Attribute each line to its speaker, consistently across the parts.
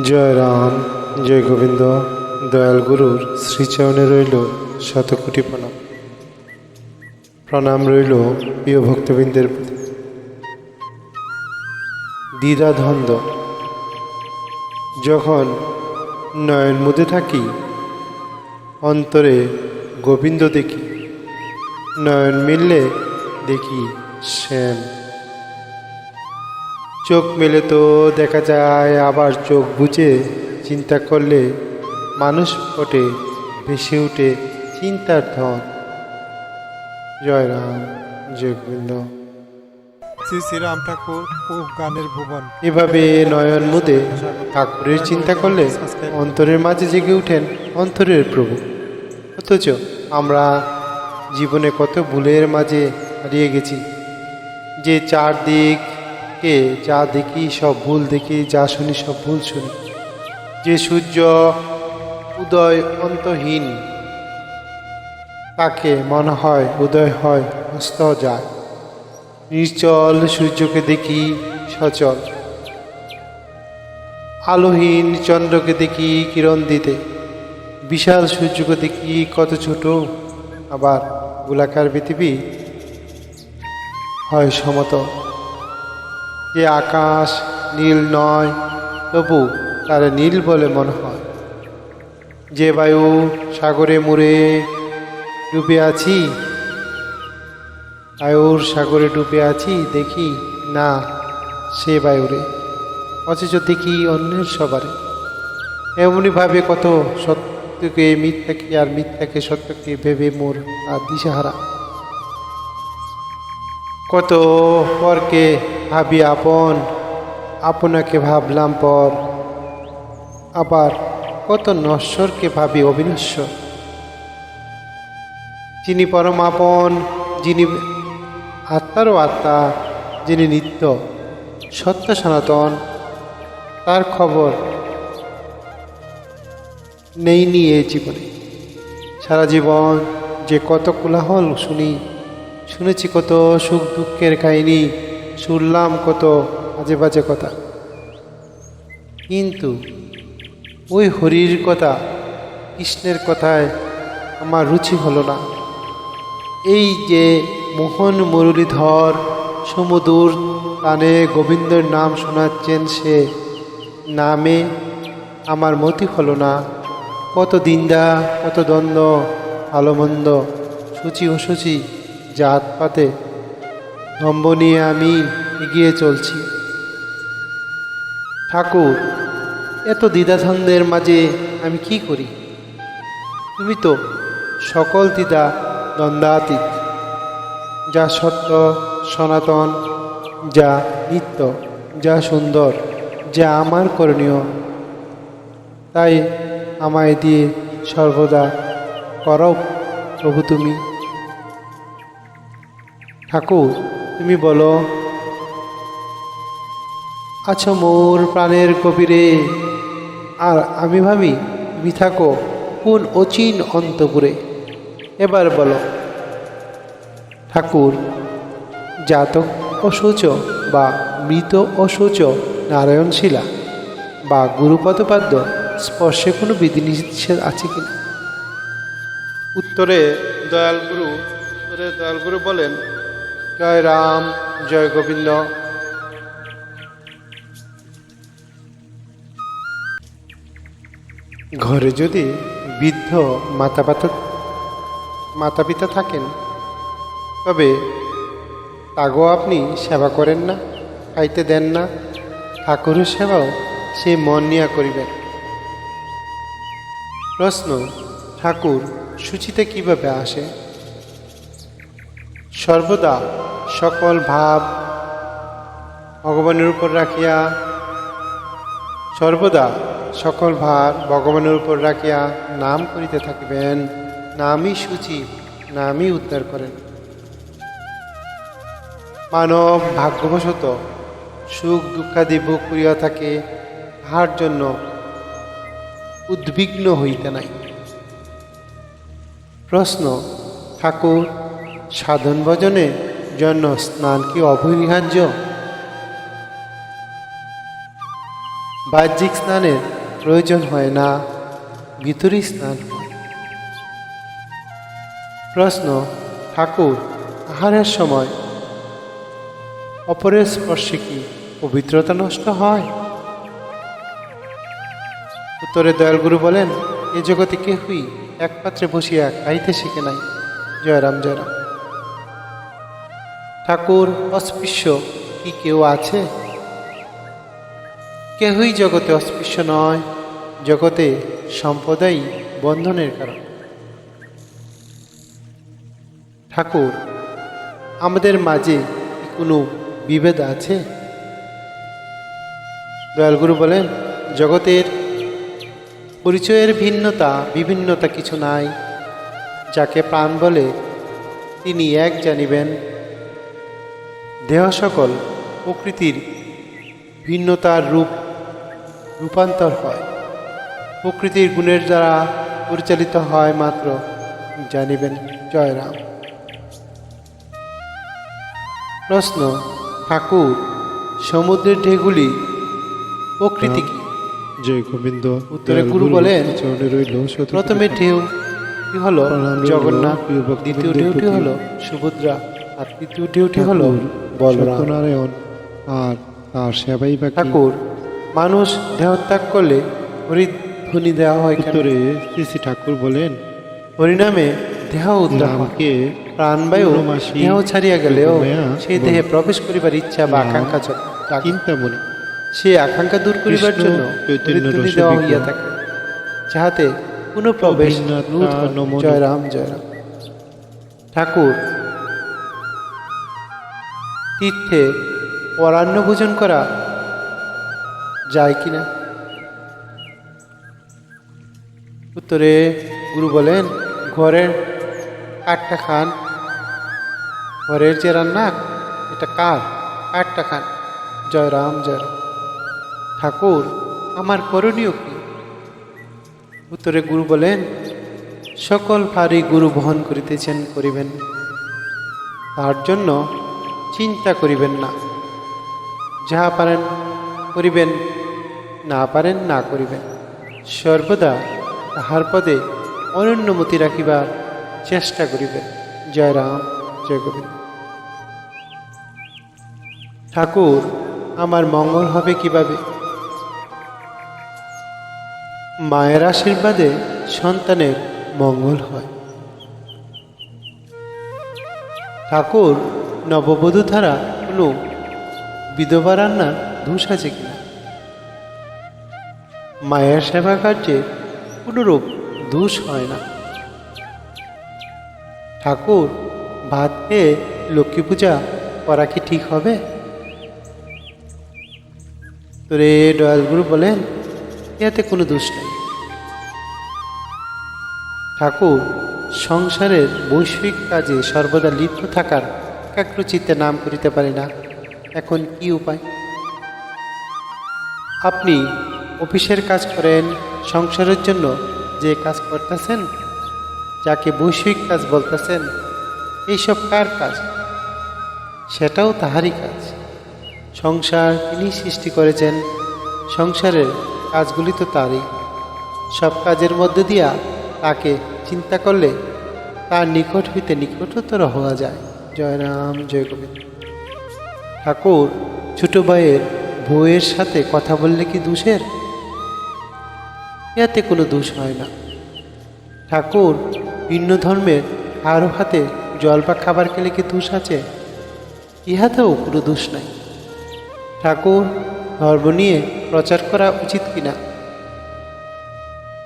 Speaker 1: জয় রাম, জয় গোবিন্দ, দয়াল গুরুর শ্রীচরণে রইল শতকোটি প্রণাম। প্রণাম রইল প্রিয় ভক্তবৃন্দের প্রতি। দ্বিধাদ্বন্দ্ব। যখন নয়ন মুদে থাকি, অন্তরে গোবিন্দ দেখি। নয়ন মিললে দেখি শ্যাম। চোখ মেলে তো দেখা যায় আবার চোখ বুঝে চিন্তা করলে মানুষ ওঠে ভেসে উঠে চিন্তার ধন। জয় রাম জয় গোবিন্দ।
Speaker 2: শ্রী শ্রীরাম ঠাকুর ও গানের ভুবন।
Speaker 1: এভাবে নয়ন মুদে ঠাকুরের চিন্তা করলে অন্তরের মাঝে জেগে উঠেন অন্তরের প্রভু। অথচ আমরা জীবনে কত ভুলের মাঝে হারিয়ে গেছি। যে চারদিকে যা দেখি সব ভুল দেখি, যা শুনি সব ভুল শুনি। যে সূর্য উদয় অন্তহীন, তাকে মনে হয় উদয় হয়, অস্ত যায়। নিশ্চল সূর্যকে দেখি সচল। আলোহীন চন্দ্রকে দেখি কিরণ দিতে। বিশাল সূর্যকে দেখি কত ছোট, আবার গোলাকার পৃথিবী হয় সমতল। যে আকাশ নীল নয়, তবু তার নীল বলে মনে হয়। যে বায়ু সাগরে মুড়ে ডুবে আছি, বায়ুর সাগরে ডুবে আছি, দেখি না সে বায়ুরে। অথচ দেখি অন্যের সবারে। এমনইভাবে কত সত্যকে, মিথ্যাকে আর মিথ্যাকে সত্যকে ভেবে মোর আর দিশাহারা কত পরকে ভাবি আপন, আপনাকে ভাবলাম পর। আবার কত নশ্বরকে ভাবি অবিনশ্বর যিনি পরম আপন, যিনি আত্মারও আত্মা, যিনি নিত্য সত্য সনাতন, তার খবর নেই এই জীবনে। সারা জীবন যে কত কোলাহল শুনি, শুনেছি কত সুখ দুঃখের কাহিনী শুনলাম কত আজে বাজে কথা। কিন্তু ওই হরির কথা, কৃষ্ণের কথায় আমার রুচি হলো না। এই যে মোহন মুরলীধর সমুদূর কানে গোবিন্দর নাম শোনাচ্ছেন সে নামে আমার মতি হলো না। কত দিন্দা, কত দ্বন্দ্ব, ভালো মন্দ, সূচি অসুচি জাত পাতে ধম্ব নিয়ে আমি এগিয়ে চলছি। ঠাকুর, এত দ্বিধাদ্বন্দ্বের মাঝে আমি কি করি? তুমি তো সকল দ্বিধা দ্বন্দ্বাতীত, যা সত্য, সনাতন, যা নিত্য, যা সুন্দর, যা আমার করণীয়। তাই আমায় দিয়ে সর্বদা করো প্রভু তুমি। ঠাকুর তুমি বলো, আছো মোর প্রাণের কবিরে। আর আমি ভাবি, তুমি থাকো কোন অচিন অন্তপুরে। এবার বলো, ঠাকুর, জাতক অশৌচ বা মৃত অশৌচ নারায়ণশিলা বা গুরুপদপাদ্য স্পর্শে কোনো বিধিনিষেধ আছে কি উত্তরে দয়ালগুরু উত্তরে দয়ালগুরু বলেন জয় রাম, জয় গোবিন্দ। ঘরে যদি বৃদ্ধ মাতা পাতা মাতা পিতা থাকেন, তবে তাগো আপনি সেবা করেন না, খাইতে দেন না। ঠাকুরের সেবাও সে মন নিয়া করিবেন। প্রশ্ন, ঠাকুর সূচিতে কীভাবে আসে? সর্বদা সকল ভাব ভগবানের উপর রাখিয়া, সর্বদা সকল ভার ভগবানের উপর রাখিয়া নাম করিতে থাকিবেন, নামই সূচি, নামই উদ্ধার করেন। মানব ভাগ্যবশত সুখ দুঃখাদি ভোগ করিয়া থাকে, তাহার জন্য উদ্বিগ্ন হইতে নাই। প্রশ্ন, ঠাকুর সাধন ভজনের জন্য স্নান কি অপরিহার্য? বাহ্যিক স্নানের প্রয়োজন হয় না, ভিতরি স্নান প্রশ্ন, ঠাকুর, আহারের সময় অপরের স্পর্শে কি পবিত্রতা নষ্ট হয়? উত্তরে দয়ালগুরু বলেন, এ জগতে কেহই এক পাত্রে বসিয়া খাইতে শিখে নাই। জয়রাম জয়রাম। ঠাকুর, অস্পৃশ্য কি কেউ আছে? কেহই জগতে অস্পৃশ্য নয়, জগতে সম্প্রদায় বন্ধনের কারণ। ঠাকুর, আমাদের মাঝে কোনো বিভেদ আছে? দয়ালগুরু বলেন, জগতের পরিচয়ের ভিন্নতা, বিভিন্নতা কিছু নাই। যাকে প্রাণ বলে, তিনি এক জানিবেন দেহ সকল প্রকৃতির ভিন্নতার রূপ রূপান্তর হয়। প্রকৃতির গুণের দ্বারা পরিচালিত হয় মাত্র জানিবেন জয়রাম। প্রশ্ন ঠাকুর সমুদ্রের ঢেগুলি প্রকৃতি কি?
Speaker 2: জয় গোবিন্দ।
Speaker 1: উত্তরে গুরু বলেন, প্রথমে ঢেউ কি হলো জগন্নাথ দ্বিতীয় ঢেউটি। হলো সুভদ্রা আর তৃতীয় ঢেউটি হলো
Speaker 2: সত্যনারায়ণ আর তার সেবাই বাকি
Speaker 1: ঠাকুর মানুষ দেহত্যাগ করলে হরিধ্বনি দেওয়া হয়
Speaker 2: উত্তরে শ্রী শ্রী ঠাকুর বলেন
Speaker 1: হরিনামে দেহ উদ্ধার
Speaker 2: নামকে
Speaker 1: প্রাণবায়ু দেহ ছাড়িয়া গেলেও সেই দেহে প্রবেশ করিবার ইচ্ছা বা আকাঙ্ক্ষা চ- থাকে।
Speaker 2: চিন্তামণি
Speaker 1: সেই আকাঙ্ক্ষা দূর করিবার জন্য দেওয়া হইয়া থাকে যাহাতে কোনো প্রবেশ হয়।
Speaker 2: নমন।
Speaker 1: জয়রাম জয়রাম। ঠাকুর তীর্থে পরান্ন ভোজন করা যায় কিনা? উত্তরে গুরু বলেন, ঘরের কাঠটা খান। ঘরের যে রান্না, এটা কার? কাঠটা খান। জয় রাম জয় রাম। ঠাকুর, আমার করণীয় কি? উত্তরে গুরু বলেন, সকল ভারী গুরু বহন করিতেছেন, করিবেন। তার জন্য চিন্তা করিবেন না। যাহা পারেন করিবেন, না পারেন না করিবেন। সর্বদা তাহার পদে অনন্যমতি রাখিবার চেষ্টা করিবেন। জয় রাম, জয় গোবিন্দ। ঠাকুর, আমার মঙ্গল হবে কীভাবে? মায়ের আশীর্বাদে সন্তানের মঙ্গল হয়। ঠাকুর নববধূ ধারা কোনো বিধবা রান্নার দোষ আছে কিনা? মায়ের সেবা কার্যে কোনোরূপ দোষ হয় না। ঠাকুর, ভাত খেয়ে লক্ষ্মী পূজা করা কি ঠিক হবে? তোরে দয়ালগুরু বলেন ইহাতে কোনো দোষ নেই। ঠাকুর, সংসারের বৈশ্বিক কাজে সর্বদা লিপ্ত থাকার একাগ্রচিত্তে নাম করিতে পারি না। এখন কি উপায়? আপনি অফিসের কাজ করেন, সংসারের জন্য যে কাজ করতেছেন, যাকে বৈষয়িক কাজ বলতেছেন, এইসব কার কাজ? সেটাও তাহারই কাজ। সংসার তিনি সৃষ্টি করেছেন, সংসারের কাজগুলি তো তারই। সব কাজের মধ্য দিয়া তাকে চিন্তা করলে তার নিকট হইতে নিকটতর হওয়া যায়। জয় রাম জয় গোবিন্দ ঠাকুর, ছোট ভাইয়ের বউয়ের সাথে কথা বললে কি দোষের? ইয়াতে কোনো দোষ হয় না। ঠাকুর, ভিন্ন ধর্মের কারও হাতে জল বা খাবার খেলে কি দোষ আছে? ইহাতেও কোনো দোষ নাই। ঠাকুর, ধর্ম নিয়ে প্রচার করা উচিত কিনা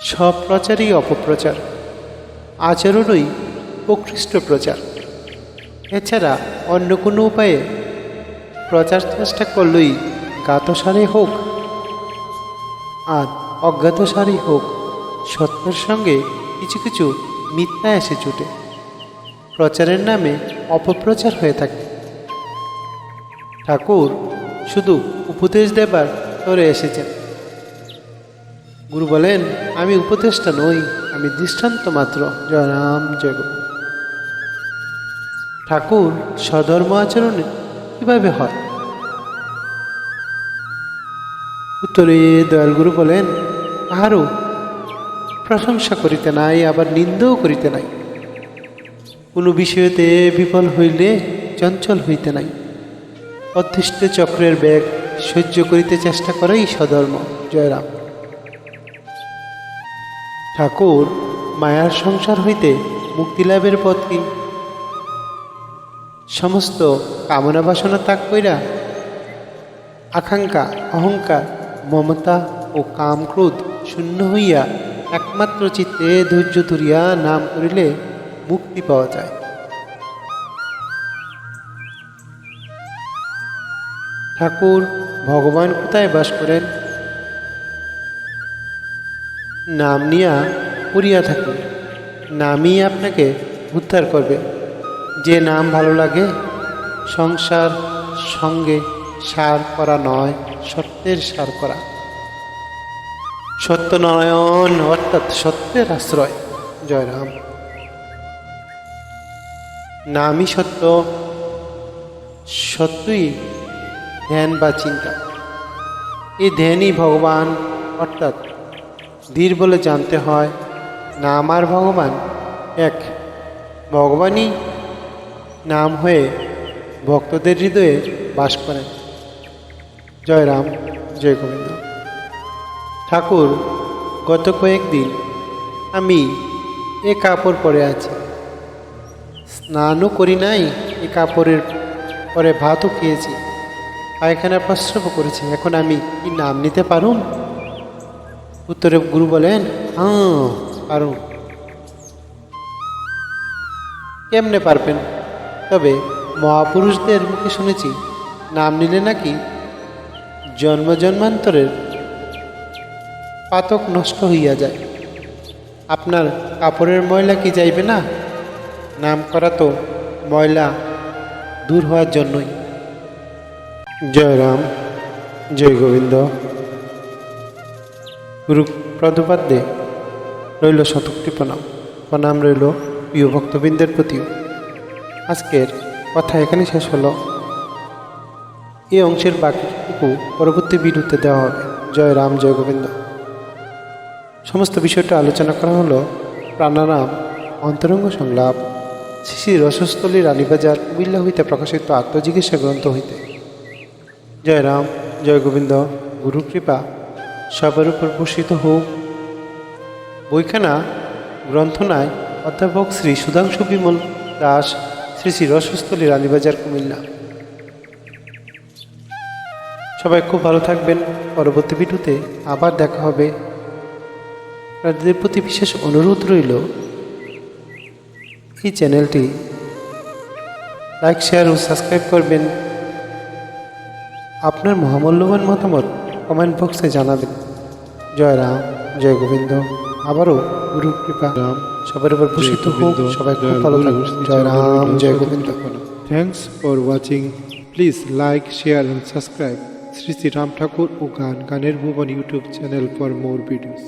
Speaker 1: সব প্রচারই অপপ্রচার। আচরণই প্রকৃষ্ট প্রচার। এছাড়া অন্য কোনো উপায়ে প্রচার চেষ্টা করলেই গাতসারে হোক আর অজ্ঞাতসারেই হোক, সত্যের সঙ্গে কিছু কিছু মিথ্যা এসে জুটে। প্রচারের নামে অপপ্রচার হয়ে থাকে। ঠাকুর শুধু উপদেশ দেবার করে এসেছেন। গুরু বলেন, আমি উপদেষ্টা নই, আমি দৃষ্টান্ত মাত্র জয় রাম, জয় ঠাকুর সধর্ম আচরণে কীভাবে হয়? উত্তরে দয়ালগুরু বলেন আরও প্রশংসা করিতে নাই, আবার নিন্দাও করিতে নাই। কোনো বিষয়তে বিফল হইলে চঞ্চল হইতে নাই। অদৃষ্ট চক্রের ব্যাগ সহ্য করিতে চেষ্টা করেই সধর্ম জয়রাম ঠাকুর মায়ার সংসার হইতে মুক্তি লাভের পথ কি সমস্ত কামনা বাসনা ত্যাগ কইরা আকাঙ্ক্ষা, অহংকার, মমতা ও কাম ক্রোধ শূন্য হইয়া একমাত্র চিত্তে ধৈর্য ধরিয়া নাম করিলে মুক্তি পাওয়া যায়। ঠাকুর, ভগবান কোথায় বাস করেন? নাম নিয়া করিয়া থাকুন। নামই আপনাকে উদ্ধার করবে। যে নাম ভালো লাগে, সংসার সঙ্গে সার করা নয়, সত্যের সার করা। সত্যনারায়ণ অর্থাৎ সত্যের আশ্রয়, জয়রাম। নামই সত্য, সত্যই ধ্যান বা চিন্তা। এই ধ্যানই ভগবান, অর্থাৎ ধীর বলে জানতে হয় না আমার ভগবান এক। ভগবানই নাম হয়ে ভক্তদের হৃদয়ে বাস করেন জয় রাম, জয় গোবিন্দ। ঠাকুর, গত কয়েকদিন আমি এ কাপড় পরে আছি। স্নানও করি নাই, এ কাপড়ের পরে ভাতও খেয়েছি। পায়খানা প্রস্রাব করেছি, এখন আমি কি নাম নিতে পারুম? উত্তরে গুরু বলেন হ্যাঁ পারুম। কেমনে পারবেন? তবে মহাপুরুষদের মুখে শুনেছি নাম নিলে নাকি জন্ম জন্মান্তরের পাতক নষ্ট হইয়া যায়। আপনার কাপড়ের ময়লা কি যাইবে না? নাম করা তো ময়লা দূর হওয়ার জন্যই। জয় রাম জয় গোবিন্দ। গুরু প্রদুপাদ্যে রইল শতকটি প্রণাম। প্রণাম রইল প্রিয় ভক্তবৃন্দের প্রতিও। আজকের কথা এখানে শেষ হলো। এই অংশের বাকিটুকু পরবর্তী ভিডিওতে দেওয়া হবে। জয় রাম, জয় গোবিন্দ। সমস্ত বিষয়টা আলোচনা করা হলো প্রাণারাম, অন্তরঙ্গ সংলাপ, শ্রী রসস্থলী রানীবাজার, কুমিল্লা হইতে প্রকাশিত আত্মজিজ্ঞাসা গ্রন্থ হইতে। জয় রাম, জয় গোবিন্দ, গুরু কৃপা, সবার উপর বর্ষিত হোক। বইখানা, গ্রন্থনায় অধ্যাপক শ্রী সুধাংশু বিমল দাস শ্রী শ্রী রসস্থলী রানীবাজার, কুমিল্লা। সবাই খুব ভালো থাকবেন। পরবর্তী ভিডিওতে আবার দেখা হবে। আপনাদের প্রতি বিশেষ অনুরোধ রইল, এই চ্যানেলটি লাইক, শেয়ার ও সাবস্ক্রাইব করবেন। আপনার মহামূল্যবান মতামত কমেন্ট বক্সে জানাবেন। জয় রাম, জয় গোবিন্দ। আবারও গুরু কৃপা। রাম সবার উপর ভূষিত হোক সবাই খুব ভালো থাকুন। জয় রাম জয় Gobinda.
Speaker 2: Thanks for watching please like share and subscribe Sri Sri Ram Thakur ও গান গানের Bhuban YouTube channel for more videos